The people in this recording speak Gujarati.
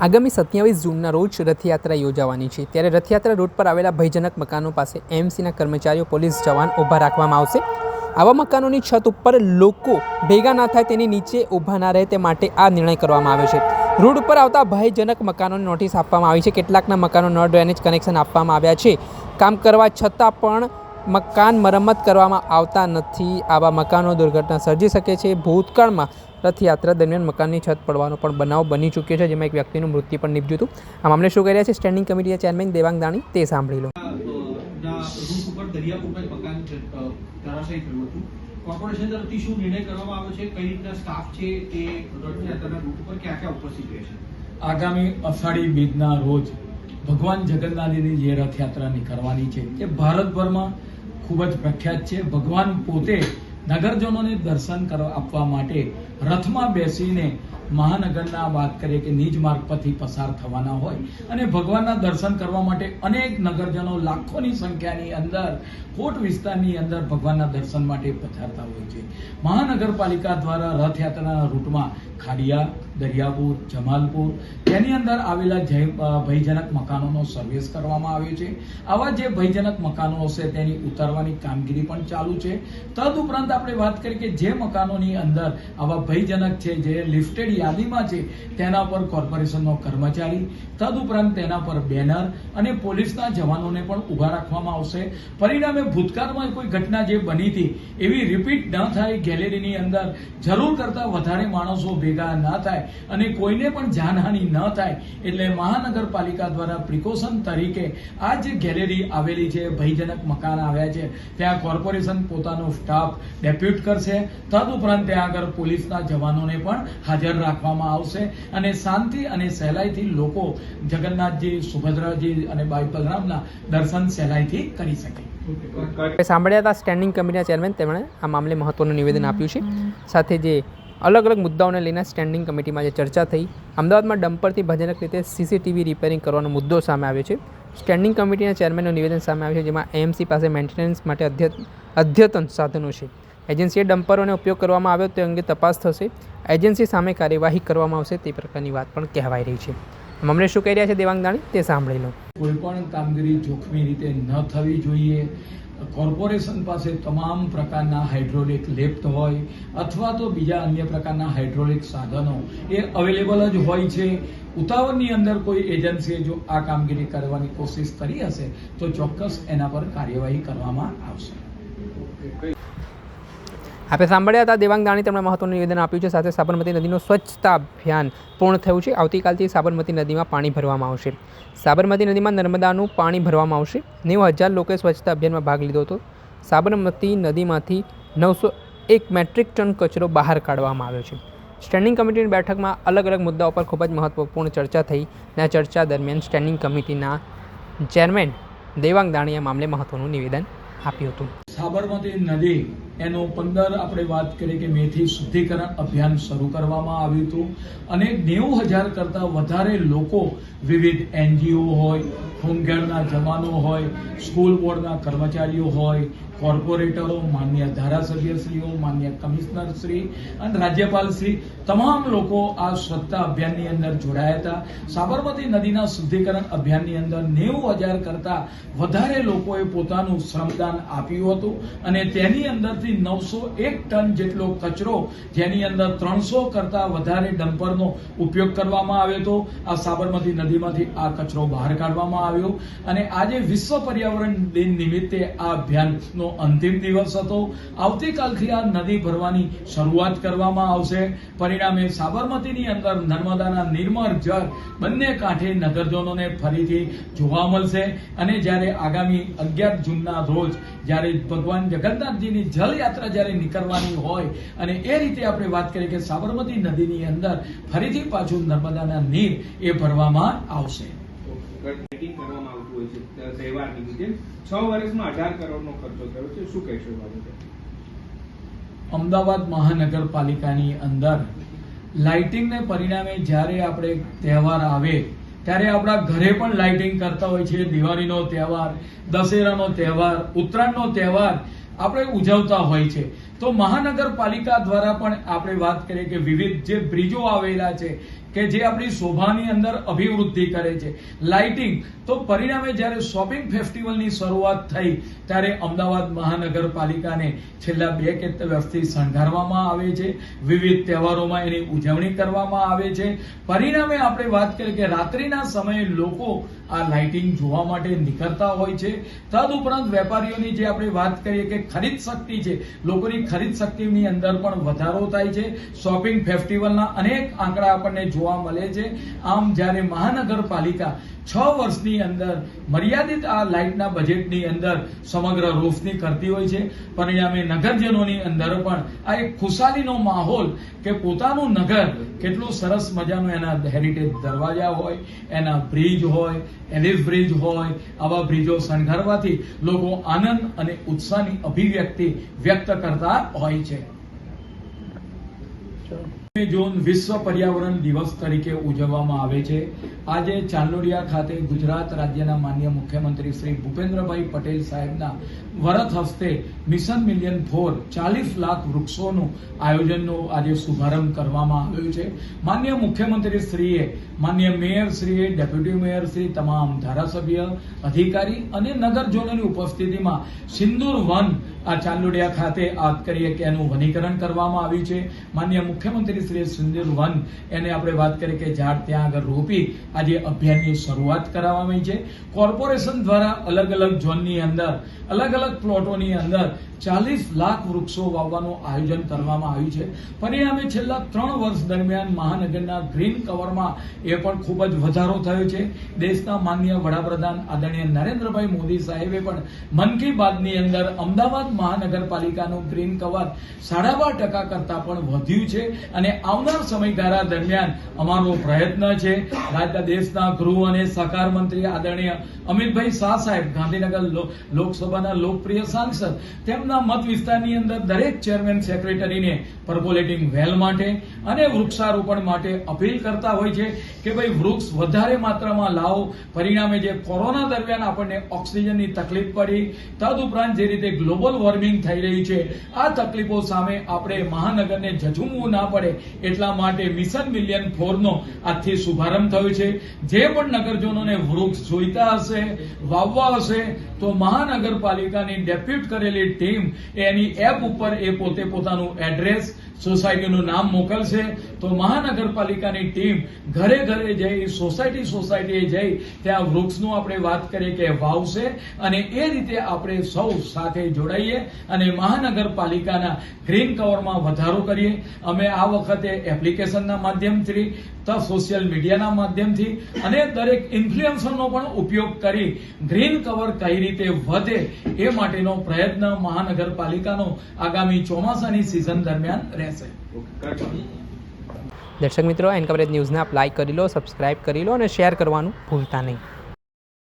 આગામી સત્યાવીસ જૂનના રોજ રથયાત્રા યોજાવાની છે. ત્યારે રથયાત્રા રોડ પર આવેલા ભયજનક મકાનો પાસે એમસીના કર્મચારીઓ, પોલીસ જવાન ઊભા રાખવામાં આવશે. આવા મકાનોની છત ઉપર લોકો ભેગા ના થાય તેની નીચે ઊભા ના રહે તે માટે આ નિર્ણય કરવામાં આવ્યો છે. રોડ ઉપર આવતા ભયજનક મકાનોની નોટિસ આપવામાં આવી છે. કેટલાકના મકાનો ન ડ્રેનેજ કનેક્શન આપવામાં આવ્યા છે. કામ કરવા છતાં પણ મકાન મરમ્મત કરવામાં આવતા નથી. આવા મકાનો દુર્ઘટના સર્જી શકે છે. ભૂતકાળમાં રથયાત્રા દરમિયાન મકાનની છત પડવાનો પણ બનાવ બની ચૂક્યો છે જેમાં એક વ્યક્તિનું મૃત્યુ પણ નીપજ્યું હતું. આ મામલે શું કહી રહ્યા છે સ્ટેન્ડિંગ કમિટીના ચેરમેન દેવાંગ દાણી તે સાંભળી લો. ના ઉપર દરિયાપુરના મકાન ધરાશાયી થયું હતું. કોર્પોરેશન તરફથી શું નિર્ણય કરવામાં આવ્યો છે? કઈ રીતના સ્ટાફ છે તે રથયાત્રાના રૂટ ઉપર ક્યાં ક્યાં ઉપસ્થિત રહેશે આગામી અષાઢી બીજના રોજ ભગવાન જગન્નાથની જે રથયાત્રા નીકળવાની છે એ ભારતભરમાં ખૂબ જ પ્રખ્યાત છે. ભગવાન પોતે નગરજનોને દર્શન કરવા આપવા માટે રથમાં બેસીને મહાનગરના વાત કરીએ કે નિજ માર્ગ પરથી પસાર થવાના હોય અને ભગવાનના દર્શન કરવા માટે અનેક નગરજનો લાખોની સંખ્યાની અંદર, કોટ વિસ્તારની અંદર ભગવાનના દર્શન માટે પધારતા હોય છે. મહાનગરપાલિકા દ્વારા રથયાત્રાના રૂટમાં ખાડિયા દરિયાપુર, જમાલપુર, તેની અંદર આવેલા જય ભયજનક મકાનોનો સર્વેસ કરવામાં આવ્યો છે. આવા જે ભયજનક મકાનો હશે તેની ઉતારવાની કામગીરી પણ ચાલુ છે. તદ ઉપરાંત આપણે વાત કરીએ કે જે મકાનોની અંદર આવા ભયજનક છે, જે લિફ્ટેડ યાદીમાં છે, તેના પર કોર્પોરેશનનો કર્મચારી તદ ઉપરાંત તેના પર બેનર અને પોલીસના જવાનોને પણ ઊભા રાખવામાં આવશે. પરિણામે ભૂતકાળમાં કોઈ ઘટના જે બની હતી, એવી રિપીટ ન થાય. ગેલેરીની અંદર જરૂર કરતાં વધારે માણસો ભેગા ન થાય. અને કોઈને પણ જાનહાનિ ન થાય એટલે મહાનગરપાલિકા દ્વારા પ્રિકોશન તરીકે આ જે ગેલેરી આવેલી છે, ભયજનક મકાન આવ્યા છે, ત્યાં કોર્પોરેશન પોતાનો સ્ટાફ ડેપ્યુટ કરશે. તદઉપરાંત ત્યાં આગળ પોલીસના જવાનોને પણ હાજર રાખવામાં આવશે અને શાંતિ અને સહેલાઈથી લોકો જગન્નાથજી, સુભદ્રાજી અને બાઈ બલરામના દર્શન સહેલાઈથી કરી શકે. સાંભળ્યા હતા સ્ટેન્ડિંગ કમિટીના ચેરમેન તેમણે આ મામલે મહત્વનું નિવેદન આપ્યું છે. સાથે જે અલગ અલગ મુદ્દાઓને લઈને સ્ટેન્ડિંગ કમિટીમાં જે ચર્ચા થઈ, અમદાવાદમાં ડમ્પરથી ભજનક રીતે સીસીટીવી રિપેરિંગ કરવાનો મુદ્દો સામે આવ્યો છે. સ્ટેન્ડિંગ કમિટીના ચેરમેનનું નિવેદન સામે આવ્યું છે, જેમાં એએમસી પાસે મેન્ટેનન્સ માટે અદ્યતન સાધનો છે. એજન્સીએ ડમ્પરોનો ઉપયોગ કરવામાં આવ્યો, તે અંગે તપાસ થશે. એજન્સી સામે કાર્યવાહી કરવામાં આવશે, તે પ્રકારની વાત પણ કહેવાઈ રહી છે. અમને શું કહી રહ્યા છે દેવાંગ દાણી તે સાંભળી લો. કોઈ પણ કામગીરી જોખમી રીતે ન થવી જોઈએ. કોર્પોરેશન પાસે તમામ પ્રકારના હાઇડ્રોલિક લિફ્ટ હોય અથવા તો બીજા અન્ય પ્રકારના હાઇડ્રોલિક સાધનો એ અવેલેબલ જ હોય છે. ઉતાવળની અંદર કોઈ એજન્સીએ જો આ કામગીરી કરવાની કોશિશ કરી હશે તો ચોક્કસ એના પર કાર્યવાહી કરવામાં આવશે. આપણે સાંભળ્યા હતા દેવાંગ દાણી તેમણે મહત્વનું નિવેદન આપ્યું છે. સાથે સાબરમતી નદીનું સ્વચ્છતા અભિયાન પૂર્ણ થયું છે. આવતીકાલથી સાબરમતી નદીમાં પાણી ભરવામાં આવશે. સાબરમતી નદીમાં નર્મદાનું પાણી ભરવામાં આવશે. નેવું હજાર લોકોએ સ્વચ્છતા અભિયાનમાં ભાગ લીધો હતો. સાબરમતી નદીમાંથી નવસો એક મેટ્રિક ટન કચરો બહાર કાઢવામાં આવ્યો છે. સ્ટેન્ડિંગ કમિટીની બેઠકમાં અલગ અલગ મુદ્દાઓ પર ખૂબ જ મહત્વપૂર્ણ ચર્ચા થઈ અને આ ચર્ચા દરમિયાન સ્ટેન્ડિંગ કમિટીના ચેરમેન દેવાંગ દાણીએ મામલે મહત્વનું નિવેદન આપ્યું હતું. સાબરમતી નદી એનો પંદર આપણે વાત કરીએ કે મેથી શુદ્ધિકરણ અભિયાન શરૂ કરવામાં આવ્યું હતું. અને નેવું હજાર કરતાં વધારે લોકો વિવિધ એનજીઓ હોય, હોમગાર્ડના જવાનો હોય, સ્કૂલ બોર્ડના કર્મચારીઓ હોય, કોર્પોરેટરો, માન્ય ધારાસભ્યશ્રીઓ, માન્ય કમિશનરશ્રી અને રાજ્યપાલશ્રી તમામ લોકો આ સ્વચ્છતા અભિયાનની અંદર જોડાયા હતા. સાબરમતી નદીના શુદ્ધિકરણ અભિયાનની અંદર નેવું હજાર કરતાં વધારે લોકોએ પોતાનું શ્રમદાન આપ્યું હતું. અને તેની અંદરથી નવસો એક ટન જેટલો કચરો જેની અંદર ત્રણસો કરતાં વધારે ડમ્પરનો ઉપયોગ કરવામાં આવ્યો હતો. આ સાબરમતી નદીમાંથી આ કચરો બહાર કાઢવામાં આવ્યો અને આજે વિશ્વ પર્યાવરણ દિન નિમિત્તે આ અભિયાનનો અંતિમ દિવસ હતો. આવતીકાલથી આ નદી ભરવાની શરૂઆત કરવામાં આવશે. પરિણામે સાબરમતીની અંદર નર્મદાના નિર્મળ જળ બંને કાંઠે નગરજનોને ફરીથી જોવા મળશે અને જ્યારે આગામી અગિયાર જૂનના રોજ જ્યારે ભગવાન જગન્નાથજીની જલયાત્રા જ્યારે નીકળવાની હોય અને એ રીતે આપણે વાત કરીએ કે સાબરમતી નદીની અંદર ફરીથી પાછું નર્મદાના નીર એ ભરવામાં આવશે. કરવામાં આવતું હોય છે તહેવાર નિમિત્તે છ વર્ષમાં અઢાર કરોડનો ખર્ચો થયો છે. શું કહેશો બાબતે? અમદાવાદ મહાનગરપાલિકાની અંદર લાઇટિંગને પરિણામે જ્યારે આપણે તહેવાર આવે ત્યારે આપણા ઘરે પણ લાઇટિંગ કરતા હોય છે, દિવાળીનો તહેવાર, દશેરાનો તહેવાર, ઉત્તરાયણનો તહેવાર આપણે ઉજવતા હોય છે. તો મહાનગરપાલિકા દ્વારા પણ આપણે વાત કરીએ કે વિવિધ જે બ્રિજો આવેલા છે, કે જે આપણી શોભાની અંદર અભિવૃદ્ધિ કરે છે. લાઇટિંગ તો પરિણામે જ્યારે શોપિંગ ફેસ્ટિવલની શરૂઆત થઈ, ત્યારે અમદાવાદ મહાનગરપાલિકાને છેલ્લા બે કે વર્ષથી શણગારવામાં આવે છે. વિવિધ તહેવારોમાં એની ઉજવણી કરવામાં આવે છે. પરિણામે આપણે વાત કરીએ કે રાત્રિના સમયે લોકો આ લાઇટિંગ જોવા માટે નીકળતા હોય છે. તદ ઉપરાંત વેપારીઓની જે આપણે વાત કરીએ કે ખરીદ શક્તિ છે, લોકોની ખરીદ શક્તિની અંદર પણ વધારો થાય છે. શોપિંગ ફેસ્ટિવલના અનેક આંકડા આપણને જોવા મળે છે. આમ જ્યારે મહાનગરપાલિકા છ વર્ષની અંદર, મર્યાદિત આ લાઇટના બજેટની અંદર સમગ્ર રોશની કરતી હોય છે. પરિણામે નગરજનોની અંદર પણ આ એક ખુશાલીનો માહોલ કે પોતાનું નગર કેટલું સરસ મજાનું એના હેરિટેજ દરવાજા હોય, એના બ્રિજ હોય, એલિફ બ્રિજ હોય, આવા બ્રિજો શણગારવાથી લોકો આનંદ અને ઉત્સાહની અભિવ્યક્તિ વ્યક્ત કરતા હોય છે. જૂન વિશ્વ પર્યાવરણ દિવસ તરીકે ઉજવવામાં આવે છે. આજે ચાંદોડિયા ખાતે ગુજરાત રાજ્યના માન્ય મુખ્યમંત્રી શ્રી ભૂપેન્દ્રભાઈ પટેલ સાહેબના વરદ હસ્તે મિશન મિલિયન ફોર ચાલીસ લાખ વૃક્ષોનું આયોજનનો આજે શુભારંભ કરવામાં આવ્યો છે. માન્ય મુખ્યમંત્રી શ્રીએ, માન્ય મેયર શ્રીએ, ડેપ્યુટી મેયર શ્રી, તમામ ધારાસભ્ય, અધિકારી અને નગરજનોની ઉપસ્થિતિમાં સિંદૂર વન આ ચાંદોડિયા ખાતે વાત કરીએ કે એનું વનીકરણ કરવામાં આવ્યું છે. માન્ય મુખ્યમંત્રી શ્રી સિંદૂર વન એને આપણે વાત કરીએ કે ઝાડ ત્યાં આગળ રોપી આજે અભિયાનની શરૂઆત કરાવવામાં આવી છે. કોર્પોરેશન દ્વારા અલગ અલગ ઝોનની અંદર અલગ અલગ પ્લોટોની અંદર ચાલીસ લાખ વૃક્ષો વાવવાનું આયોજન કરવામાં આવ્યું છે. પરિણામે છેલ્લા ત્રણ વર્ષ દરમિયાન મહાનગરના ગ્રીન કવરમાં એ પણ ખૂબ જ વધારો થયો છે. દેશના માન્ય વડાપ્રધાન આદરણીય નરેન્દ્રભાઈ મોદી સાહેબે પણ મન કી બાતની અંદર અમદાવાદ મહાનગરપાલિકાનું ગ્રીન કવર સાડા બાર ટકા કરતા પણ વધ્યું છે અને આવનાર સમયગાળા દરમિયાન અમારો પ્રયત્ન છે. રાજ્ય દેશના ગૃહ અને સહકાર મંત્રી આદરણીય અમિતભાઈ શાહ સાહેબ ગાંધીનગર લોકસભાના લોકસભાના લોકપ્રિય સાંસદ, તેમના મત વિસ્તારની અંદર દરેક ચેરમેન સેક્રેટરીને પર્કોલેટિંગ વેલ માટે અને વૃક્ષારોપણ માટે અપીલ કરતા હોય છે કે ભાઈ વૃક્ષ વધારે માત્રામાં લાવો. પરિણામે જે કોરોના દરમિયાન આપણને ઓક્સિજનની તકલીફ પડી તદઉપરાંત જે રીતે ગ્લોબલ વોર્મિંગ થઈ રહી છે, આ તકલીફો સામે આપણે મહાનગરને ઝઝૂમવું ના પડે એટલા માટે મિશન મિલિયન ફોરનો આજથી શુભારંભ થયો છે. જે પણ નગરજનોને વૃક્ષ જોઈતા હશે, વાવવા હશે, તો મહાનગરપાલિકાની ડેપ્યુટ કરેલી ટીમ એની એપ ઉપર એ પોતે પોતાનું એડ્રેસ, સોસાયટીનું નામ મોકલશે. તો મહાનગરપાલિકાની ટીમ ઘરે ઘરે જઈ, સોસાયટી સોસાયટીએ જઈ ત્યાં વૃક્ષનું આપણે વાત કરીએ કે વાવશે અને એ રીતે આપણે સૌ સાથે જોડાઈએ અને મહાનગરપાલિકાના ગ્રીન કવરમાં વધારો કરીએ. અમે આ વખતે એપ્લિકેશનના માધ્યમથી સોશિયલ મીડિયાના માધ્યમથી અને દરેક ઇન્ફ્લુએન્સરનો પણ ઉપયોગ કરી ગ્રીન કવર કઈ રીતે વધે એ માટેનો પ્રયત્ન મહાનગરપાલિકાનો આગામી ચોમાસાની સિઝન દરમિયાન રહેશે. દર્શક મિત્રો એન્કવરેજ ન્યૂઝને આપ લાઇક કરી લો સબસ્ક્રાઇબ કરી લો અને શેર કરવાનું ભૂલતા નહીં.